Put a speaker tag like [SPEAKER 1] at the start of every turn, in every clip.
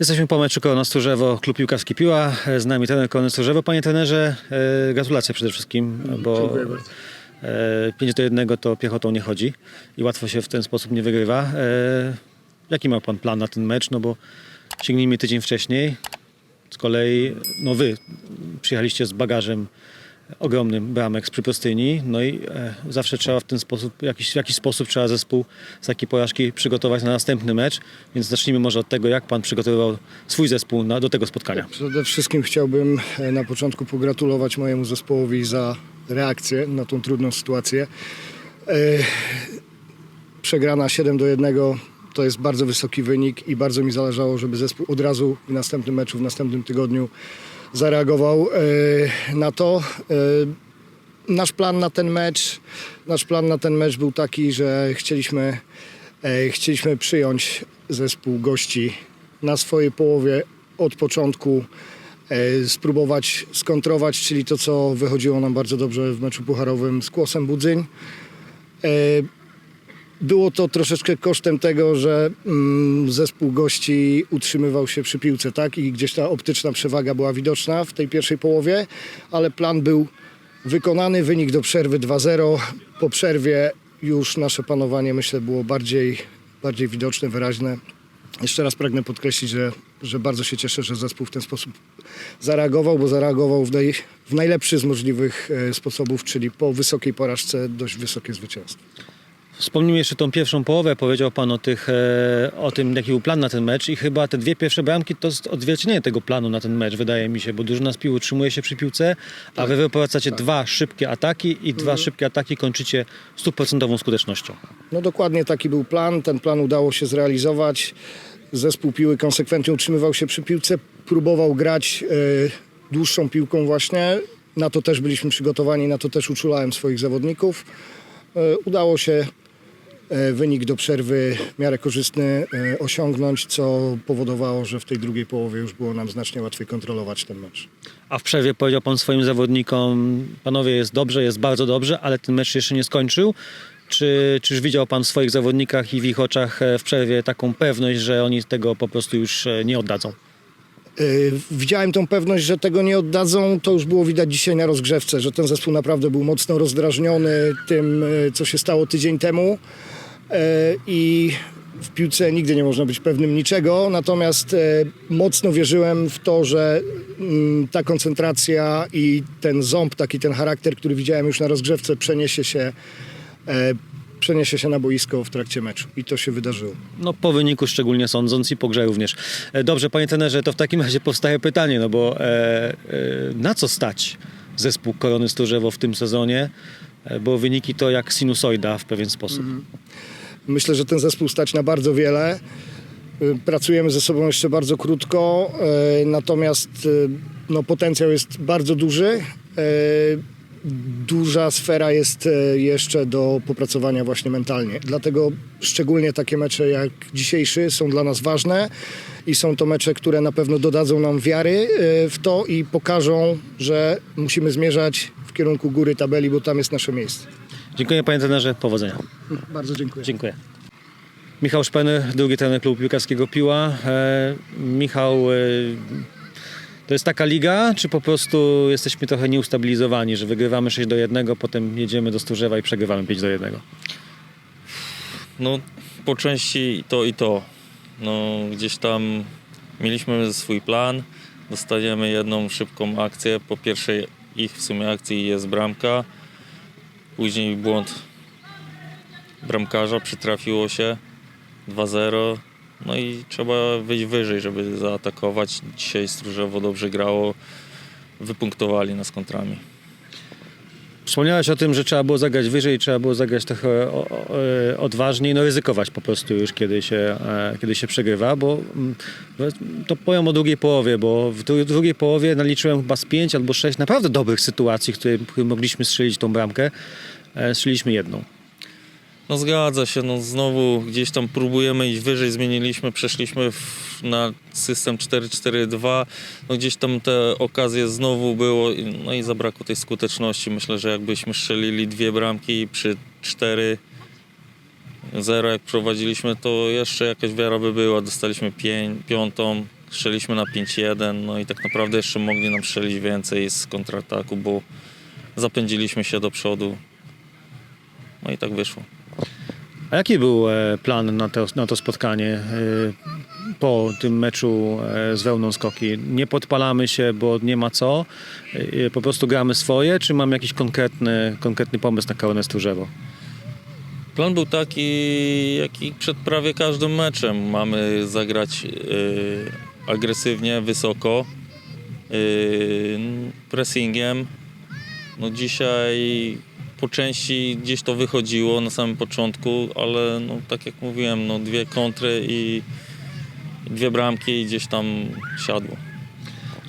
[SPEAKER 1] Jesteśmy po meczu Korona Stróżewo, klub piłkarski Piła. Z nami trener Stróżewo. Panie trenerze, e, gratulacje przede wszystkim, bo
[SPEAKER 2] dziękuję bardzo.
[SPEAKER 1] e, 5 do 1 to piechotą nie chodzi i łatwo się w ten sposób nie wygrywa. E, jaki ma pan plan na ten mecz? No bo sięgnijmy tydzień wcześniej. Z kolei, no wy przyjechaliście z bagażem ogromnym bramek z przyprostyni, no i e, zawsze trzeba w ten sposób, jakiś, w jakiś sposób trzeba zespół z takiej porażki przygotować na następny mecz, więc zacznijmy może od tego, jak pan przygotowywał swój zespół na, do tego spotkania.
[SPEAKER 2] Przede wszystkim chciałbym e, na początku pogratulować mojemu zespołowi za reakcję na tą trudną sytuację. E, Przegrana 7 do 1 to jest bardzo wysoki wynik i bardzo mi zależało, żeby zespół od razu w następnym meczu, w następnym tygodniu zareagował e, na to. E, Nasz plan na ten mecz, nasz plan na ten mecz był taki, że chcieliśmy, e, chcieliśmy przyjąć zespół gości na swojej połowie od początku, spróbować skontrować, czyli to, co wychodziło nam bardzo dobrze w meczu pucharowym z Kłosem Budzyń. Było to troszeczkę kosztem tego, że mm, zespół gości utrzymywał się przy piłce, tak? I gdzieś ta optyczna przewaga była widoczna w tej pierwszej połowie, ale plan był wykonany, wynik do przerwy 2-0. Po przerwie już nasze panowanie, myślę, było bardziej, bardziej widoczne, wyraźne. Jeszcze raz pragnę podkreślić, że, że bardzo się cieszę, że zespół w ten sposób zareagował, bo zareagował w, naj, w najlepszy z możliwych e, sposobów, czyli po wysokiej porażce dość wysokie zwycięstwo.
[SPEAKER 1] Wspomnijmy jeszcze tą pierwszą połowę, powiedział pan o, tych, e, o tym, jaki był plan na ten mecz i chyba te dwie pierwsze bramki to jest odzwierciedlenie tego planu na ten mecz, wydaje mi się, bo drużyna z piły utrzymuje się przy piłce, a wy wyprowadzacie dwa szybkie ataki i dwa szybkie ataki kończycie stuprocentową skutecznością.
[SPEAKER 2] No dokładnie taki był plan. Ten plan udało się zrealizować. Zespół piły konsekwentnie utrzymywał się przy piłce, próbował grać e, dłuższą piłką właśnie. Na to też byliśmy przygotowani, na to też uczulałem swoich zawodników. E, udało się wynik do przerwy w miarę korzystny e, osiągnąć, co powodowało, że w tej drugiej połowie już było nam znacznie łatwiej kontrolować ten mecz.
[SPEAKER 1] A w przerwie powiedział pan swoim zawodnikom, panowie jest dobrze, jest bardzo dobrze, ale ten mecz jeszcze nie skończył. Czy, czyż widział pan w swoich zawodnikach i w ich oczach e, w przerwie taką pewność, że oni tego po prostu już e, nie oddadzą?
[SPEAKER 2] Yy, Widziałem tą pewność, że tego nie oddadzą. To już było widać dzisiaj na rozgrzewce, że ten zespół naprawdę był mocno rozdrażniony tym, yy, co się stało tydzień temu. Yy, I w piłce nigdy nie można być pewnym niczego. Natomiast mocno wierzyłem w to, że mm, ta koncentracja i ten ząb, taki ten charakter, który widziałem już na rozgrzewce, przeniesie się, przeniesie się na boisko w trakcie meczu. I to się wydarzyło.
[SPEAKER 1] No po wyniku szczególnie sądząc i po grze również. E, Dobrze, panie trenerze, to w takim razie powstaje pytanie, no bo e, e, na co stać zespół Korony Stróżewo w tym sezonie? E, Bo wyniki to jak sinusoida w pewien sposób.
[SPEAKER 2] Myślę, że ten zespół stać na bardzo wiele. Y, Pracujemy ze sobą jeszcze bardzo krótko, natomiast no, potencjał jest bardzo duży. Duża sfera jest y, jeszcze do popracowania właśnie mentalnie. Dlatego szczególnie takie mecze jak dzisiejszy są dla nas ważne i są to mecze, które na pewno dodadzą nam wiary y, w to i pokażą, że musimy zmierzać w kierunku góry tabeli, bo tam jest nasze miejsce.
[SPEAKER 1] Dziękuję panie trenerze, powodzenia.
[SPEAKER 2] Bardzo dziękuję.
[SPEAKER 1] Dziękuję. Michał Szpeny, drugi trener klubu piłkarskiego Piła. E, Michał, e, to jest taka liga, czy po prostu jesteśmy trochę nieustabilizowani, że wygrywamy 6 do 1, potem jedziemy do Stróżewa i przegrywamy 5 do 1?
[SPEAKER 3] No, po części to i to. No, gdzieś tam mieliśmy swój plan, dostajemy jedną szybką akcję. Po pierwszej ich w sumie akcji jest bramka, później błąd bramkarza, przytrafiło się 2-0. No i trzeba wyjść wyżej, żeby zaatakować. Dzisiaj Stróżewo dobrze grało, wypunktowali nas kontrami.
[SPEAKER 1] Wspomniałeś o tym, że trzeba było zagrać wyżej, trzeba było zagrać trochę e, odważniej, no ryzykować po prostu już, kiedy się, e, kiedy się przegrywa, bo mm, to powiem o drugiej połowie, bo w dru- drugiej połowie naliczyłem chyba z pięć albo sześć naprawdę dobrych sytuacji, w których mogliśmy strzelić tą bramkę. E, Strzeliśmy jedną.
[SPEAKER 3] No zgadza się, no znowu gdzieś tam próbujemy iść wyżej, zmieniliśmy, przeszliśmy w, na system 4-4-2, no gdzieś tam te okazje znowu było, no i zabrakło tej skuteczności. Myślę, że jakbyśmy strzelili dwie bramki przy 4-0 jak prowadziliśmy, to jeszcze jakaś wiara by była, dostaliśmy pię- piątą, Strzeliśmy na 5-1, no i tak naprawdę jeszcze mogli nam strzelić więcej z kontrataku, bo zapędziliśmy się do przodu. No i tak wyszło.
[SPEAKER 1] A jaki był e, plan na to, na to spotkanie e, po tym meczu e, z Wełną Skoki? Nie podpalamy się, bo nie ma co, po prostu gramy swoje, czy mamy jakiś konkretny, konkretny pomysł na Karones Tróżewo?
[SPEAKER 3] Plan był taki, jaki przed prawie każdym meczem. Mamy zagrać y, agresywnie, wysoko, y, pressingiem. No dzisiaj po części gdzieś to wychodziło na samym początku, ale no, tak jak mówiłem, no, dwie kontry i dwie bramki i gdzieś tam siadło.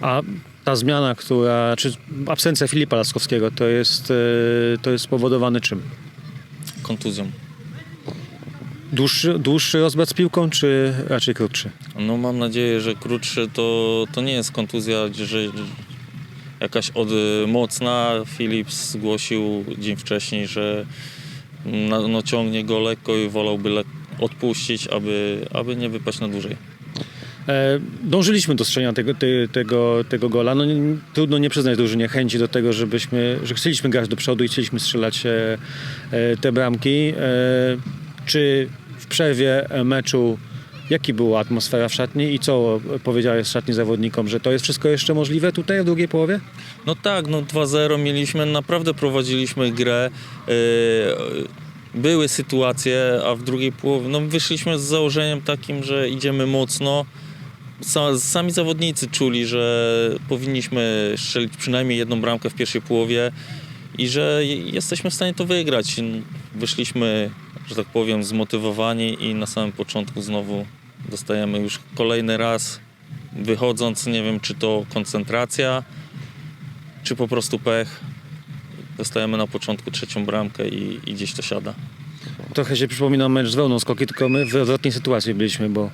[SPEAKER 1] A ta zmiana, która, czy absencja Filipa Laskowskiego, to jest, e, to jest spowodowane czym?
[SPEAKER 3] Kontuzją.
[SPEAKER 1] Dłuższy, dłuższy rozbrat z piłką, czy raczej krótszy?
[SPEAKER 3] No mam nadzieję, że krótszy to, to nie jest kontuzja, że jakaś od mocna. Philips zgłosił dzień wcześniej, że no, no, ciągnie go lekko i wolałby lek- odpuścić, aby, aby nie wypaść na dłużej.
[SPEAKER 1] E, dążyliśmy do strzelania tego, te, tego, tego gola. No, nie, trudno nie przyznać drużynie chęci do tego, żebyśmy, że chcieliśmy grać do przodu i chcieliśmy strzelać e, e, te bramki. E, czy w przerwie meczu jaki była atmosfera w szatni i co powiedziałeś szatni zawodnikom, że to jest wszystko jeszcze możliwe tutaj w drugiej połowie?
[SPEAKER 3] No tak, no 2-0 mieliśmy, naprawdę prowadziliśmy grę. Yy, Były sytuacje, a w drugiej połowie no wyszliśmy z założeniem takim, że idziemy mocno. Sa- Sami zawodnicy czuli, że powinniśmy strzelić przynajmniej jedną bramkę w pierwszej połowie i że je- jesteśmy w stanie to wygrać. Wyszliśmy, że tak powiem, zmotywowani i na samym początku znowu dostajemy już kolejny raz wychodząc, nie wiem czy to koncentracja, czy po prostu pech. Dostajemy na początku trzecią bramkę i, i gdzieś to siada.
[SPEAKER 1] Trochę się przypomina mecz z Wełną Skoki, tylko my w odwrotnej sytuacji byliśmy, bo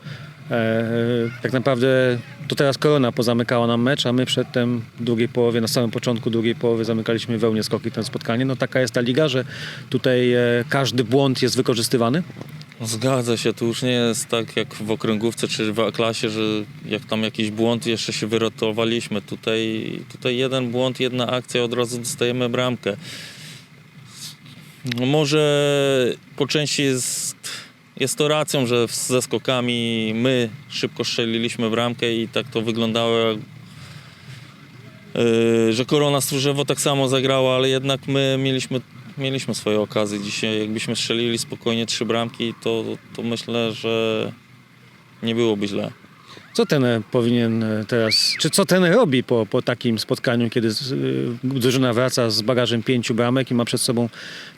[SPEAKER 1] tak naprawdę to teraz Korona pozamykała nam mecz, a my przedtem w drugiej połowie, na samym początku drugiej połowy zamykaliśmy Wełnie Skoki ten spotkanie. No taka jest ta liga, że tutaj e, każdy błąd jest wykorzystywany.
[SPEAKER 3] Zgadza się, to już nie jest tak jak w okręgówce czy w A-klasie, że jak tam jakiś błąd, jeszcze się wyratowaliśmy. Tutaj, tutaj jeden błąd, jedna akcja, od razu dostajemy bramkę. No może po części jest, jest to racją, że ze skokami my szybko strzeliliśmy bramkę i tak to wyglądało, jak- yy, że Korona Stróżewo tak samo zagrała, ale jednak my mieliśmy, mieliśmy swoje okazje. Dzisiaj jakbyśmy strzelili spokojnie trzy bramki, to, to myślę, że nie byłoby źle.
[SPEAKER 1] Co ten powinien e, teraz, czy co ten robi po, po takim spotkaniu, kiedy y, drużyna wraca z bagażem pięciu bramek i ma przed sobą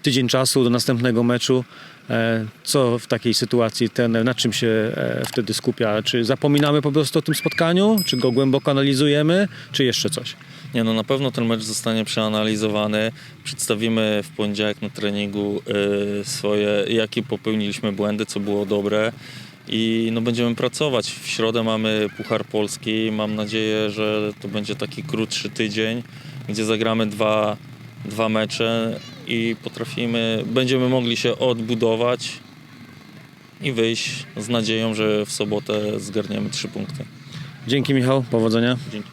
[SPEAKER 1] tydzień czasu do następnego meczu? E, Co w takiej sytuacji ten, na czym się e, wtedy skupia? Czy zapominamy po prostu o tym spotkaniu? Czy go głęboko analizujemy? Czy jeszcze coś?
[SPEAKER 3] Nie no, na pewno ten mecz zostanie przeanalizowany. Przedstawimy w poniedziałek na treningu swoje, jakie popełniliśmy błędy, co było dobre. I no, będziemy pracować. W środę mamy Puchar Polski. Mam nadzieję, że to będzie taki krótszy tydzień, gdzie zagramy dwa, dwa mecze i potrafimy, będziemy mogli się odbudować i wyjść z nadzieją, że w sobotę zgarniemy trzy punkty.
[SPEAKER 1] Dzięki Michał, powodzenia.
[SPEAKER 3] Dzięki.